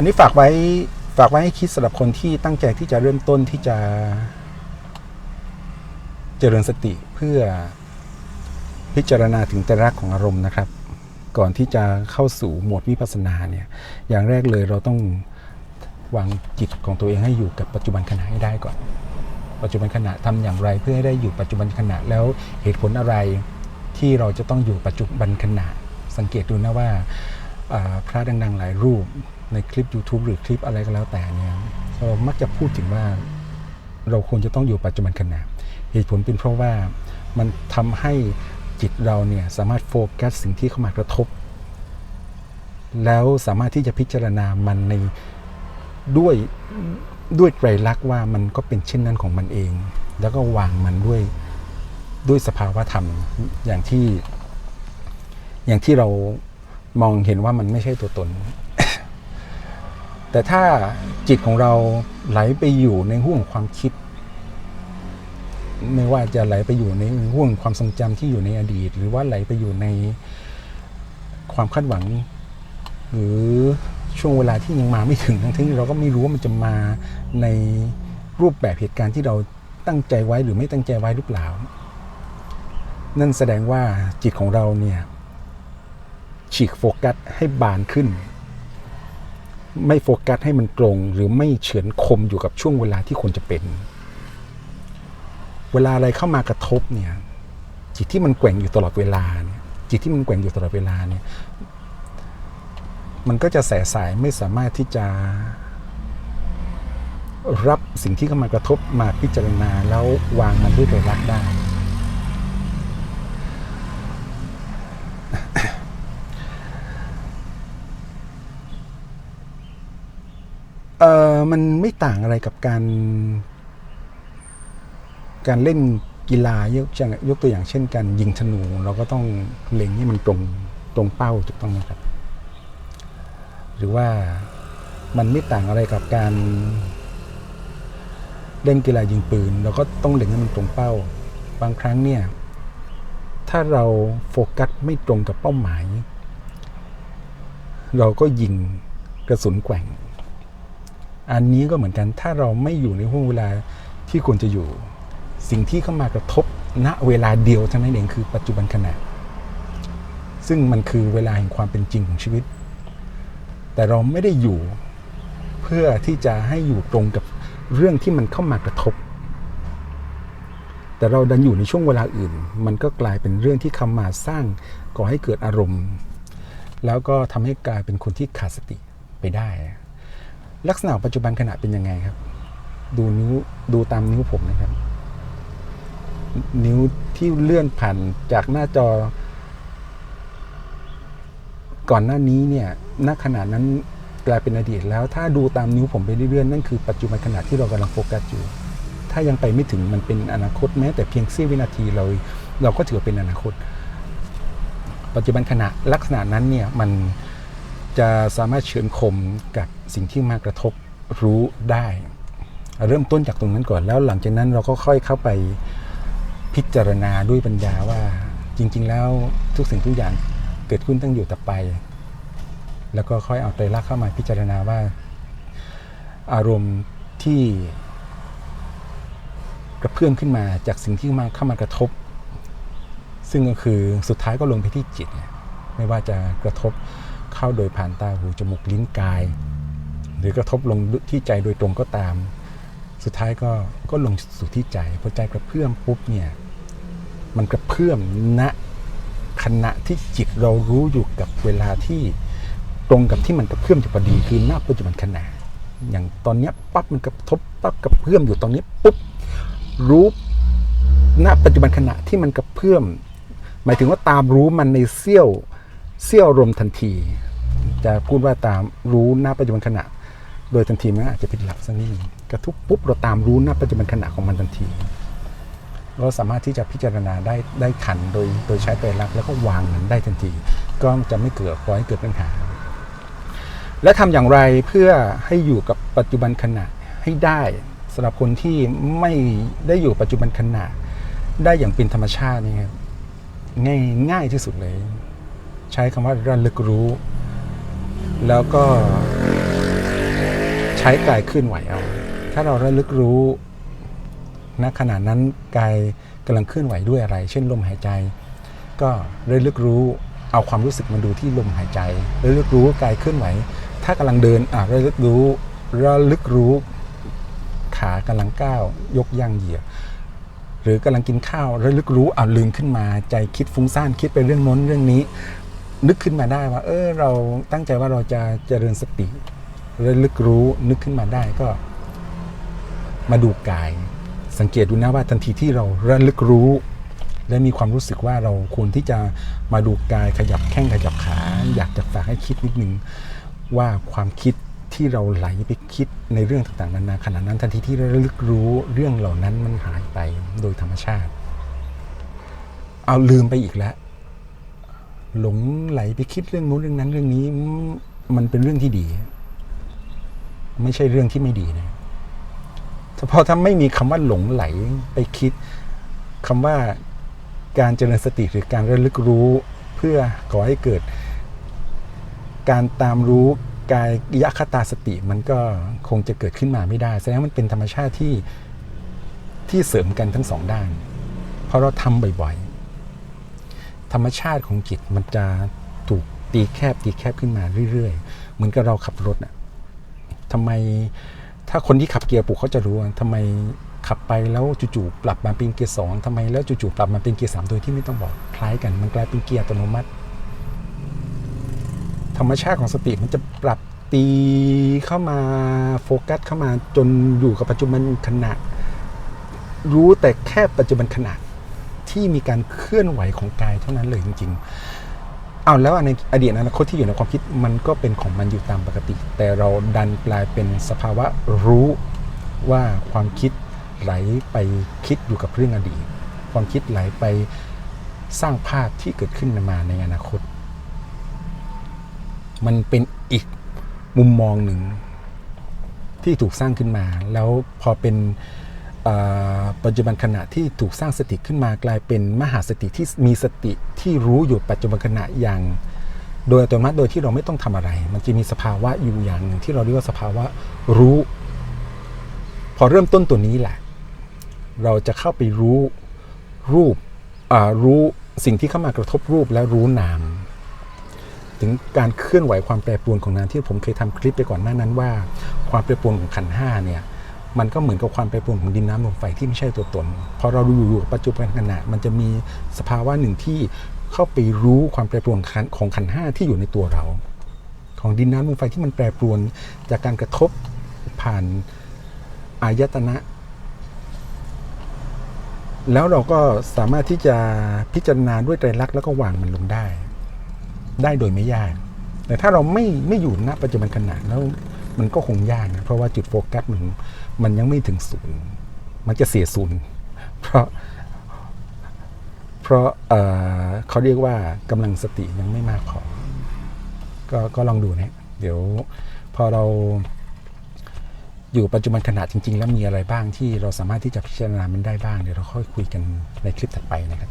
อันนี้ฝากไว้ฝากไว้ให้คิดสำหรับคนที่ตั้งใจที่จะเริ่มต้นที่จะ เจริญสติเพื่อพิจารณาถึงแต่รักของอารมณ์นะครับ ก่อนที่จะเข้าสู่โหมดวิปัสสนาเนี่ย อย่างแรกเลยเราต้องวางจิตของตัวเองให้อยู่กับปัจจุบันขณะให้ได้ก่อน ปัจจุบันขณะทำอย่างไรเพื่อให้ได้อยู่ปัจจุบันขณะแล้วเหตุผลอะไรที่เราจะต้องอยู่ปัจจุบันขณะ สังเกตดูนะว่าพระดังๆหลายรูป ในคลิป YouTube หรือคลิปอะไรก็แล้วแต่เนี่ยเรามักจะพูดถึงว่าเราควรจะต้องอยู่ปัจจุบันขณะเหตุผลเป็นเพราะว่ามันทำให้จิตเราเนี่ยสามารถโฟกัสสิ่งที่เข้ามากระทบ แล้วสามารถที่จะพิจารณามันในด้วยด้วยไตรลักษณ์ว่ามันก็เป็นเช่นนั้นของมันเอง แล้วก็วางมันด้วยด้วยสภาวะธรรมอย่างที่ อย่างที่เรามองเห็นว่ามันไม่ใช่ตัวตน แต่ถ้าจิตของเราไหลไปอยู่ในห่วงความคิด ไม่ว่าจะไหลไปอยู่ในห่วงความทรงจำที่อยู่ในอดีต หรือว่าไหลไปอยู่ในความคาดหวัง หรือช่วงเวลาที่ยังมาไม่ถึงทั้งที่เราก็ไม่รู้ว่ามันจะมาในรูปแบบเหตุการณ์ที่เราตั้งใจไว้หรือไม่ตั้งใจไว้หรือเปล่า นั่นแสดงว่าจิตของเราเนี่ยฉีกโฟกัสให้บานขึ้น ไม่โฟกัสให้มันตรง หรือไม่เฉือนคมอยู่กับช่วงเวลาที่ควรจะเป็น เวลาอะไรเข้ามากระทบเนี่ย จิตที่มันแกว่งอยู่ตลอดเวลาเนี่ย จิตที่มันแกว่งอยู่ตลอดเวลาเนี่ย มันก็จะแสสายไม่สามารถที่จะรับสิ่งที่เข้ามากระทบมาพิจารณาแล้ววางมันด้วยไตรลักได้ เออ มันไม่ต่างอะไรกับการ การเล่นกีฬายกอย่างยกตัวอย่างเช่นการยิงธนู เราก็ต้องเล็งให้มันตรงตรงเป้าถูกต้องไหมครับ หรือว่ามันไม่ต่างอะไรกับการเล่นกีฬายิงปืน เราก็ต้องเล็งให้มันตรงเป้า บางครั้งเนี่ย ถ้าเราโฟกัสไม่ตรงกับเป้าหมาย เราก็ยิงกระสุนแกว่ง อันนี้ก็เหมือนกันถ้าเราไม่อยู่ในห่วงเวลาที่ควรจะอยู่ สิ่งที่เข้ามากระทบณเวลาเดียวเท่านั้นเองคือปัจจุบันขณะ ซึ่งมันคือเวลาแห่งความเป็นจริงของชีวิต แต่เราไม่ได้อยู่เพื่อที่จะให้อยู่ตรงกับเรื่องที่มันเข้ามากระทบ แต่เราดันอยู่ในช่วงเวลาอื่น มันก็กลายเป็นเรื่องที่เข้ามาสร้างก่อให้เกิดอารมณ์ แล้วก็ทำให้กลายเป็นคนที่ขาดสติไปได้ ลักษณะปัจจุบันขณะเป็นยังไงครับ ดูนิ้วดูตามนิ้วผมนะครับ นิ้วที่เลื่อนผ่านจากหน้าจอ ก่อนหน้านี้เนี่ยณขณะนั้นกลายเป็นอดีตแล้ว ถ้าดูตามนิ้วผมไปเรื่อยๆนั่นคือปัจจุบันขณะที่เรากำลังโฟกัสอยู่ ถ้ายังไปไม่ถึงมันเป็นอนาคตแม้ แต่เพียงเสี้ยววินาทีเราเราก็ถือเป็นอนาคต ปัจจุบันขณะลักษณะนั้นเนี่ยมัน จะสามารถเฉือนคมกับสิ่งที่มากระทบรู้ได้ เริ่มต้นจากตรงนั้นก่อนแล้วหลังจากนั้นเราก็ค่อยเข้าไปพิจารณาด้วยปัญญาว่าจริง ๆ แล้วทุกสิ่งทุกอย่างเกิดขึ้นตั้งอยู่แต่ไป แล้วก็ค่อยเอาไตรลักษณ์เข้ามาพิจารณาว่า อารมณ์ที่กระเพื่อมขึ้นมาจากสิ่งที่มาเข้ามากระทบ ซึ่งก็คือสุดท้ายก็ลงไปที่จิต ไม่ว่าจะกระทบ เข้าโดยผ่านตาหูจมูกลิ้นกาย หรือกระทบลงที่ใจโดยตรงก็ตาม สุดท้ายก็ก็ลงสู่ที่ใจพอใจกระเพื่อมปุ๊บเนี่ยมันกระเพื่อมณขณะที่จิตเรารู้อยู่กับเวลาที่ตรงกับที่มันกระเพื่อมอยู่พอดีคือณปัจจุบันขณะอย่างตอนนี้ปั๊บมันกระทบปั๊บกระเพื่อมอยู่ตอนนี้ปุ๊บรู้ณปัจจุบันขณะที่มันกระเพื่อม หมายถึงว่าตามรู้มันในเสี้ยว เสี้ยวอารมณ์ทันที จะพูดว่าตามรู้ณปัจจุบันขณะ โดยทันทีมันอาจจะผิดหลักสักนิดหนึ่งกระทุบปุ๊บเราตามรู้ณปัจจุบันขณะของมันทันที เราสามารถที่จะพิจารณาได้ได้ทันโดยโดยใช้ไตรลักษณ์แล้วก็วางมันได้ทันที ก็จะไม่เกิดปล่อยให้เกิดปัญหา และทำอย่างไรเพื่อให้อยู่กับปัจจุบันขณะให้ได้สำหรับคนที่ไม่ได้อยู่ปัจจุบันขณะได้อย่างเป็นธรรมชาตินี่ครับง่ายง่ายที่สุดเลย ใช้คำว่าระลึกรู้ แล้วก็ใช้กายเคลื่อนไหวเอา ถ้าเราระลึกรู้ณขณะนั้นกายกำลังเคลื่อนไหวด้วยอะไร เช่นลมหายใจ ก็ระลึกรู้เอาความรู้สึกมาดูที่ลมหายใจระลึกรู้กายเคลื่อนไหว ถ้ากำลังเดินอะระลึกรู้ระลึกรู้ขากำลังก้าวยกย่างเหยียบหรือกำลังกินข้าวระลึกรู้อ่าลืมขึ้นมาใจคิดฟุ้งซ่านคิดไปเรื่องโน้นเรื่องนี้ นึกขึ้นมาได้ว่า เออเราตั้งใจว่าเราจะเจริญสติระลึกรู้นึกขึ้นมาได้ก็ มาดูกาย สังเกตดูนะว่าทันทีที่เราระลึกรู้ และมีความรู้สึกว่าเราควรที่จะมาดูกายขยับแข้งขยับขา อยากจะฝากให้คิดนิดนึงว่าความคิดที่เราไหลไปคิดในเรื่องต่างๆนานาขณะนั้น ทันทีที่เราระลึกรู้เรื่องเหล่านั้นมันหายไปโดยธรรมชาติ เอาลืมไปอีกแล้ว หลงไหลไปคิดเรื่องนู้นเรื่องนั้นเรื่องนี้ มันเป็นเรื่องที่ดี ไม่ใช่เรื่องที่ไม่ดีนะเฉพาะถ้าไม่มีคำว่าหลงไหลไปคิดคำว่าการเจริญสติหรือการระลึกรู้เพื่อก่อให้เกิด การตามรู้กายยคตาสติมันก็คงจะเกิดขึ้นมาไม่ได้ แสดงว่ามันเป็นธรรมชาติที่ที่เสริมกันทั้งสองด้าน เพราะเราทำบ่อยๆ ธรรมชาติของจิตมันจะถูกตีแคบตีแคบขึ้นมาเรื่อยๆ เหมือนกับเราขับรถน่ะทำไมถ้าคนที่ขับเกียร์ปุกเขาจะรู้ว่าทำไมขับไปแล้วจู่ๆปรับมาเป็นเกียร์สองทำไมแล้วจู่ๆปรับมาเป็นเกียร์สามโดยที่ไม่ต้องบอกคล้ายกัน มันกลายเป็นเกียร์อัตโนมัติ ธรรมชาติของสติมันจะปรับตีเข้ามาโฟกัสเข้ามาจนอยู่กับปัจจุบันขณะ รู้แต่แค่ปัจจุบันขณะ ที่มีการเคลื่อนไหวของกายเท่านั้นเลยจริง ๆ เอาแล้วในอดีตอนาคตที่อยู่ในความคิดมันก็เป็นของมันอยู่ตามปกติ แต่เราดันกลายเป็นสภาวะรู้ว่าความคิดไหลไปคิดอยู่กับเรื่องอดีต ความคิดไหลไปสร้างภาพที่เกิดขึ้นมาในอนาคต มันเป็นอีกมุมมองหนึ่งที่ถูกสร้างขึ้นมา แล้วพอเป็น ปัจจุบันขณะที่ถูกสร้างสติขึ้นมากลายเป็นมหาสติที่มีสติที่รู้อยู่ปัจจุบันขณะอย่าง โดยอัตโนมัติโดยที่เราไม่ต้องทำอะไร มันจะมีสภาวะอยู่อย่างหนึ่งที่เราเรียกว่าสภาวะรู้ พอเริ่มต้นตัวนี้แหละ เราจะเข้าไปรู้รูปรู้สิ่งที่เข้ามากระทบรูปและรู้นาม ถึงการเคลื่อนไหวความแปรปรวนของนามที่ผมเคยทำคลิปไปก่อนหน้านั้นว่า ความแปรปรวนของขันห้าเนี่ย มันก็เหมือนกับความแปรปรวนของดินน้ำลมไฟที่ไม่ใช่ตัวตน พอเราดูอยู่ปัจจุบันขณะมันจะมีสภาวะหนึ่งที่เข้าไปรู้ความแปรปรวนของขันห้าที่อยู่ในตัวเรา ของดินน้ำลมไฟที่มันแปรปรวนจากการกระทบผ่านอายตนะ แล้วเราก็สามารถที่จะพิจารณาด้วยไตรลักแล้วก็วางมันลงได้ ได้โดยไม่ยาก แต่ถ้าเราไม่ไม่อยู่ณปัจจุบันขณะแล้ว มันก็คงยากนะเพราะว่าจุดโฟกัสมันมันยังไม่ถึงศูนย์มันจะเสียศูนย์เพราะ เพราะเเขาเรียกว่ากำลังสติยังไม่มากพอก็ก็ลองดูนะเดี๋ยวพอเราอยู่ปัจจุบันขณะจริง ๆ แล้วมีอะไรบ้างที่เราสามารถที่จะพิจารณามันได้บ้างเดี๋ยวเราค่อยคุยกันในคลิปถัดไปนะครับ